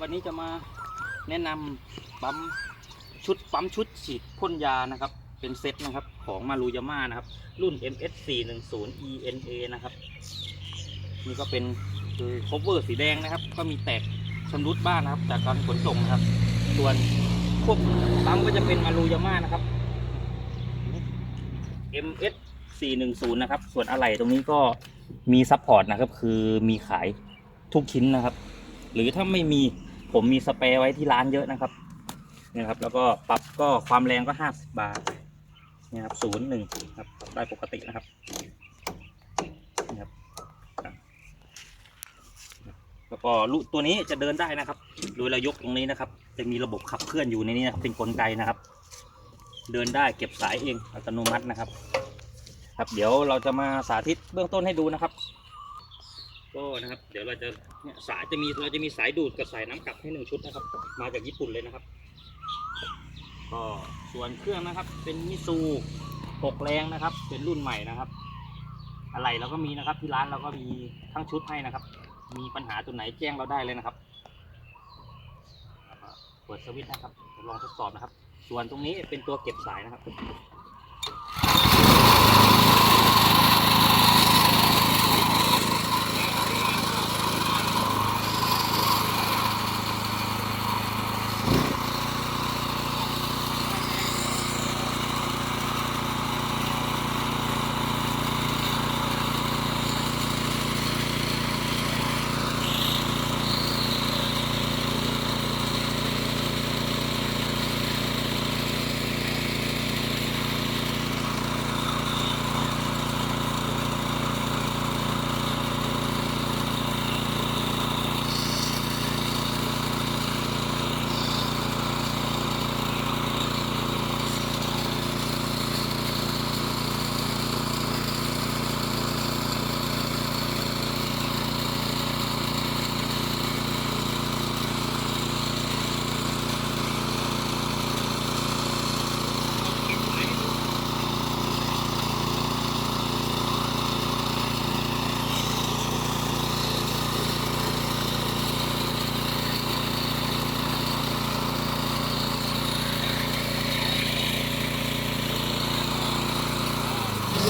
วันนี้จะมาแนะนำปั๊มชุดปั๊มชุดฉีดพ่นยานะครับ เป็นเซตนะครับของมารูยาม่านะครับ รุ่น MS 4 1 0 ENA นะครับ นี่ก็เป็นคือ cover สีแดงนะครับ ก็มีแตกชำรุดบ้างนะครับ จากการขนส่งนะครับ ส่วนพวกปั๊มก็จะเป็นมารูยาม่านะครับ MS 410นะครับ ส่วนอะไหล่ตรงนี้ก็มีซัพพอร์ตนะครับ คือมีขายทุกชิ้นนะครับ หรือถ้าไม่มี ผมมีสเปรย์ไว้ที่ร้านเยอะนะครับเนี่ยครับ แล้วก็ปรับก็ความแรงก็50บาทเนี่ยครับศูนย์หนึ่งครับได้ปกตินะครับนี่ครับครับ แล้วก็ลูตัวนี้จะเดินได้นะครับ โดยเรายกตรงนี้นะครับ จะมีระบบขับเคลื่อนอยู่ในนี้นะครับ เป็นกลไกนะครับ เดินได้เก็บสายเองอัตโนมัตินะครับ ครับ เดี๋ยวเราจะมาสาธิตเบื้องต้นให้ดูนะครับ ก็นะครับ เดี๋ยวเราจะเนี่ยสายจะมีเราจะมีสายดูดกับสายน้ำกลับให้หนึ่งชุดนะครับ มาจากญี่ปุ่นเลยนะครับ ก็ส่วนเครื่องนะครับ เป็นมิซูหกแรงนะครับ เป็นรุ่นใหม่นะครับ อะไรเราก็มีนะครับที่ร้านเราก็มีทั้งชุดให้นะครับ มีปัญหาตัวไหนแจ้งเราได้เลยนะครับเปิดสวิตช์นะครับลองทดสอบนะครับ ส่วนตรงนี้เป็นตัวเก็บสายนะครับ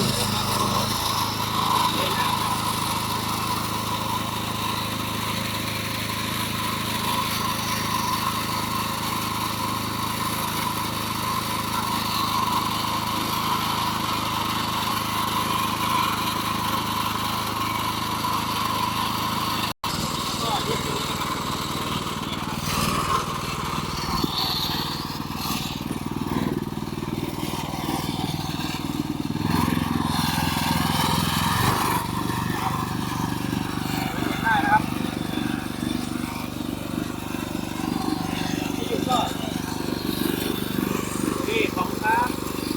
Thank you.